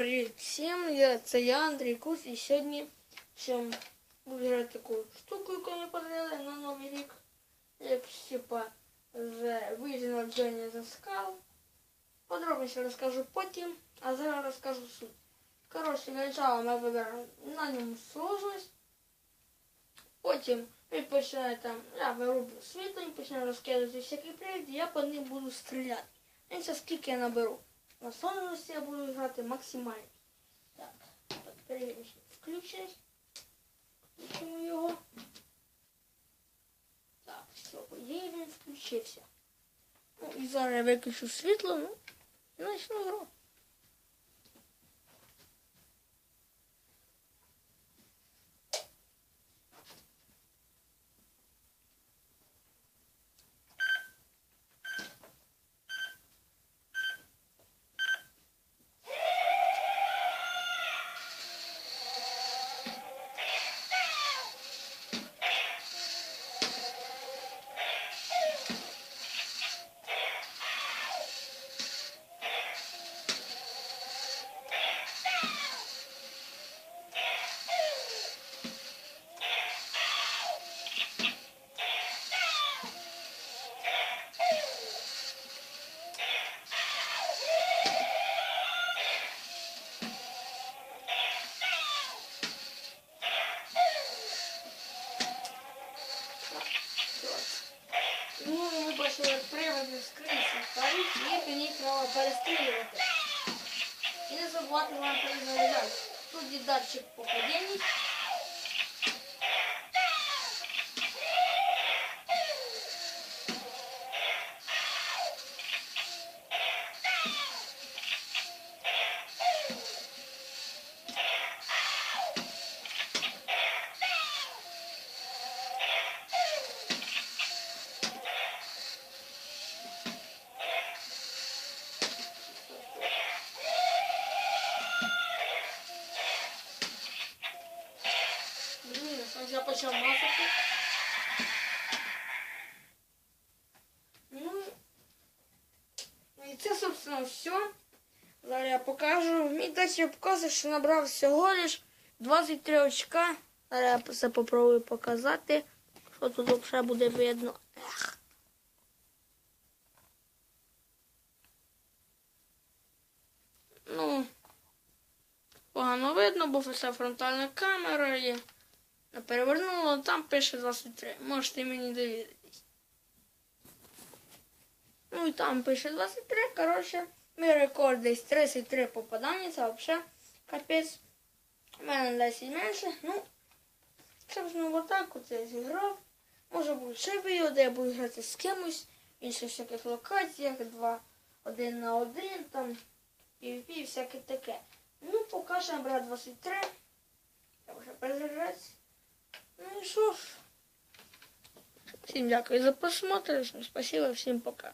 Привіт всім, я, це я, Андрій Кус, і сьогодні всім буду грати таку штуку, яку ми подарили на Новий рік. Як типа з виїзд Джені за скал. Подробніше розкажу потім, а зараз розкажу суть. Коротше, для начала ми вибираємо на ньому сложність. Потім ми починаємо там, я вироблю світло, і починаю розкидати всякі привіді, я по ним буду стріляти. Це скільки я наберу. На сложності я буду грати максимально. Так, перевіримо, включить. Включимо його. Так, все, по ідеї він включився. Ну і зараз я виключу світло, ну, і почну гру. Ну, ми бачили приводи з криси старих, і треба перестрілювати. І не забувати вам перезаряджати. Тут є датчик попадіння. Я почав мазати. Ну, і це, собственно, все. Зараз я покажу. Мій датчик показує, що набрав всього лиш 23 очка. Зараз я це попробую показати. Що тут взагалі буде видно. Ех. Ну, погано видно, бо це фронтальна камера є. Я перевернула, там пише 23. Можете мені довіритись. Ну і там пише 23. Коротше, мій рекорд десь 33 попадання, це взагалі капець. У мене 10 менше. Ну, собственно, отак от я зіграв. Може бути ще відео, де я буду грати з кимось, в інших всяких локаціях, два, один на один, там, PvP і всяке таке. Ну, поки що набрав 23. Я вже перезаряджаюсь. Ну и що ж. Всем дякую за просмотр. Спасибо, всем пока.